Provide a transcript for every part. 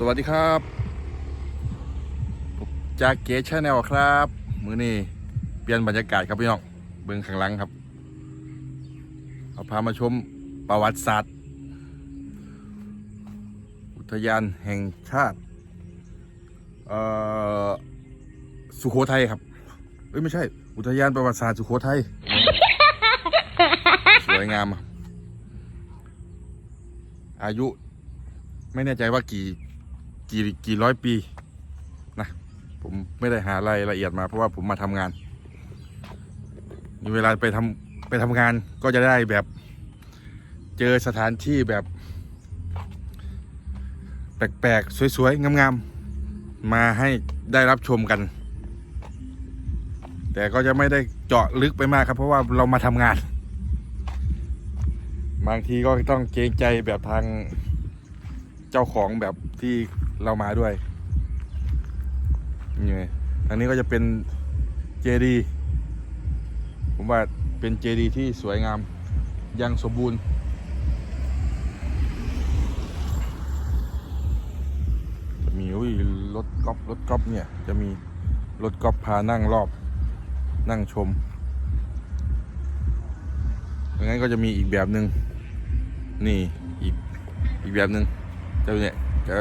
สวัสดีครับจากเกชแนลครับ มือนี้เปลี่ยนบรรยากาศครับพี่น้องเบื้องข้างหลังครับ เอาพามาชมประวัติศาสตร์ อุทยานแห่งชาติสุโขทัยครับเอ้ยไม่ใช่ อุทยานประวัติศาสตร์สุโขทัยสวยงาม อายุไม่แน่ใจว่ากี่ กี่กี่ร้อยปีนะผมไม่ได้หารายละเอียดมาเพราะว่าผมมาทำงานมีเวลาไปทำไปทำงานก็จะได้แบบเจอสถานที่แบบ แปลกๆ สวยๆ งามๆ มาให้ได้รับชมกัน แต่ก็จะไม่ได้เจาะลึกไปมากครับ เพราะว่าเรามาทำงาน บางทีก็ต้องเกรงใจแบบทางเจ้าของแบบที่ เรามาด้วยนี่ไงอันนี้ก็จะเป็นเจดีผมว่าเป็นเจดีที่สวยงามยังสมบูรณ์จะมีอุ้ยรถกอล์ฟรถกอล์ฟเนี่ยจะมีรถกอล์ฟพานั่งรอบนั่งชมอย่างนั้นก็จะมีอีกแบบหนึ่งนี่อีกอีกแบบหนึ่งเจ้าเนี่ยจะ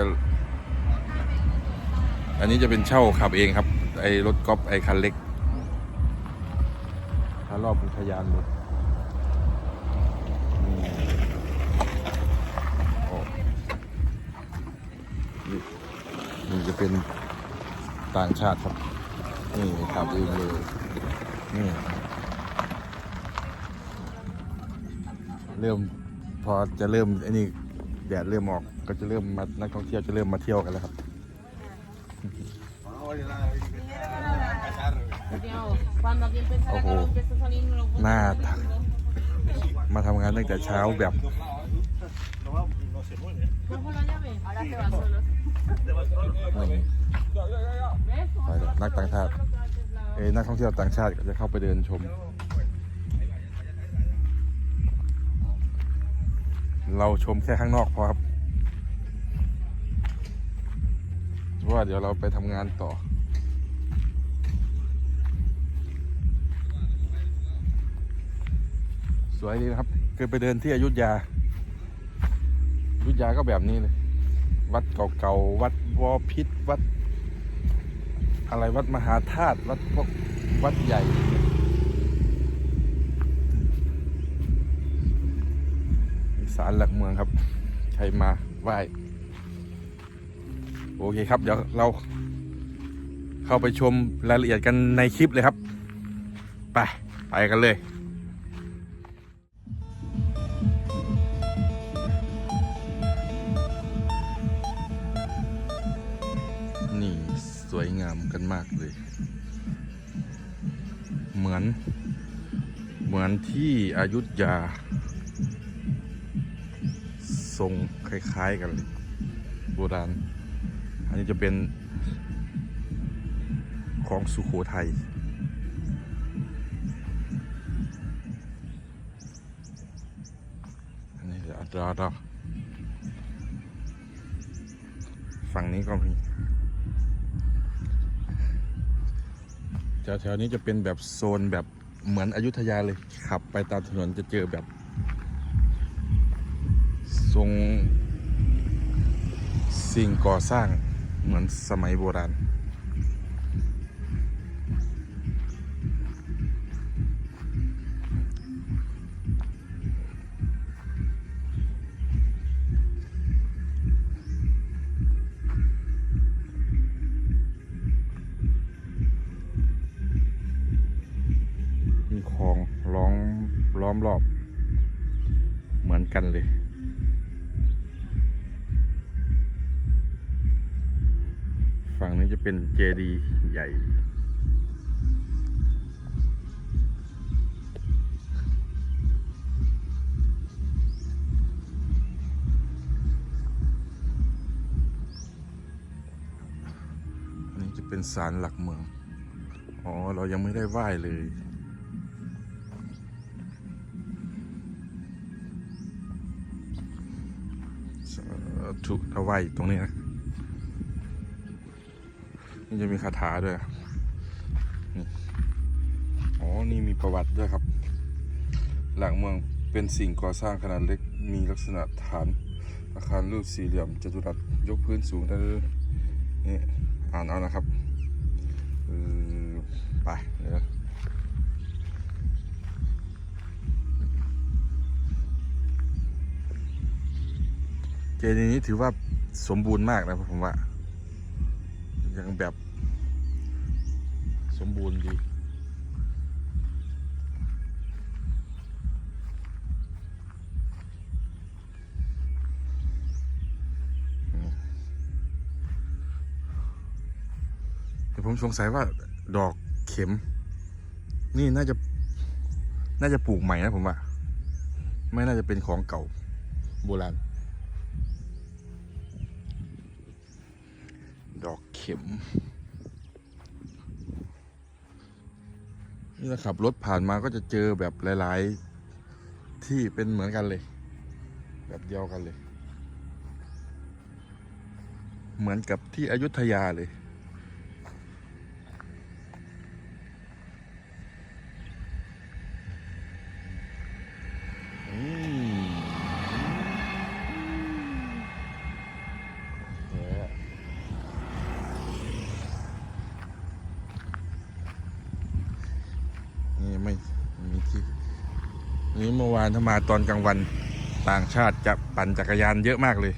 อันนี้จะเป็นเช่าขับเองครับ ไอ้รถกอล์ฟไอ้คันเล็กถ้ารอบอุทยานเลยนี่โอ้นี่นี่จะเป็นต่างชาติครับ นี่ขับเองเลยนี่เริ่มพอจะเริ่มไอ้นี่แดดเริ่มออกก็จะเริ่มมานักท่องเที่ยวจะเริ่มมาเที่ยวกันแล้วครับ Cuando aquí empieza la Ojo. calor, empieza a salir los หน้าทมาทำงานตั้งแต่เช้าแบบนักต่างชาติเอ้นักท่องเที่ยวต่างชาติก็จะเข้าไปเดินชม เราชมแค่ข้างนอกพอครับ ว่าเดี๋ยวเราไปทำงานต่อ สวยดีนะครับ เคยไปเดินที่อยุธยาอยุธยาก็แบบนี้เลย วัดเก่าๆ วัดวอพิษวัด อะไรวัดมหาธาตุวัดพวกวัดใหญ่ศาลหลักเมืองครับ ใครมาไหว้ โอเคครับ เดี๋ยวเราเข้าไปชมรายละเอียดกันในคลิปเลยครับ ไป ไปกันเลยนี่สวยงามกันมากเลย เหมือน เหมือนที่อายุทยา ทรงคล้าย ๆ กันเลยโบราณ นนี้จะเป็นของสุโขทัยอันนี้เดี๋ยวรอรอฝั่งนี้ก็มีแถวๆนี้จะเป็นแบบโซนแบบเหมือนอยุธยาเลย ขับไปตามถนนจะเจอแบบทรงสิ่งก่อสร้าง เหมือนสมัยโบราณ ฝั่งนี้จะเป็นเจดีย์ใหญ่อันนี้จะเป็นศาลหลักเมือง อ๋อ เรายังไม่ได้ไหว้เลยสาธุถ้าไหว้ตรงนี้นะ นี่จะมีคาถาด้วยนี่อ๋อ นี่มีประวัติด้วยครับ หลังเมืองเป็นสิ่งก่อสร้างขนาดเล็ก มีลักษณะฐาน อาคารรูปสี่เหลี่ยมจัตุรัสยกพื้นสูงได้นี่อ่านเอานะครับออไปเดี๋ยวเจดีย์นี้ถือว่าสมบูรณ์มากนะผมว่า ยังแบบ สมบูรณ์ดีผมสงสัยว่าดอกเข็ม นี่น่าจะ น่าจะปลูกใหม่นะผมว่าไม่น่าจะเป็นของเก่าโบราณ ดอกเข็ม นี่เราขับรถผ่านมาก็จะเจอแบบหลาย ๆ ที่เป็นเหมือนกันเลย แบบเดียวกันเลย เหมือนกับที่อยุธยาเลย นี่ไม่มีที่นี้เมื่อวานถ้ามาตอนกลางวันต่างชาติจะปั่นจักรยานเยอะมากเลย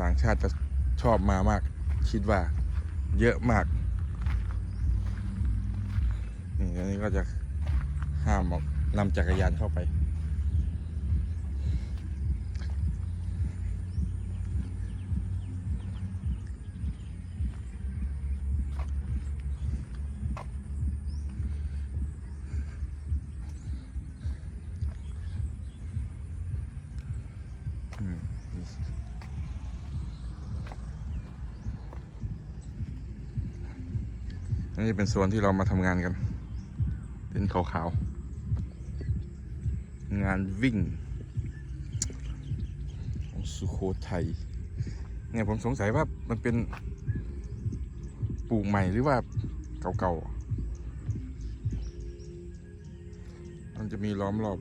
ต่างชาติจะชอบมามาก คิดว่าเยอะมาก นี่อันนี้ก็จะห้ามออกนำจักรยานเข้าไป อืมอั นนี้เป็นโซนที่เรามาทำงานกัน เป็นขาวๆ งานวิ่งของสุโขทัยเนี่ยผมสงสัยว่ามันเป็นปลูกใหม่หรือว่าเก่าๆ มันจะมีล้อมรอบ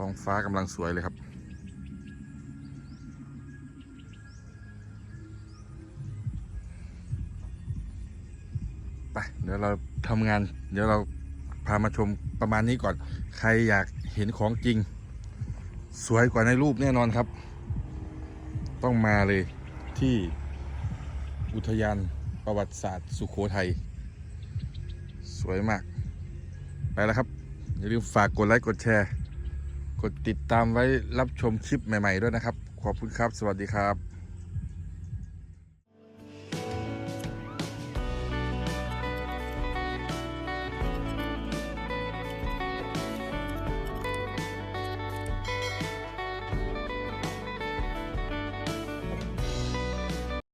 ท้องฟ้ากำลังสวยเลยครับ ไป เดี๋ยวเราทำงาน เดี๋ยวเราพามาชมประมาณนี้ก่อน ใครอยากเห็นของจริง สวยกว่าในรูปแน่นอนครับ ต้องมาเลยที่อุทยานประวัติศาสตร์สุขโขทัย สวยมาก ไปแล้วครับ อย่าลืมฝากกดไลค์ กดแชร์ กดติดตามไว้รับชมคลิปใหม่ ๆ ด้วยนะครับ ขอบคุณครับ สวัสดีครับ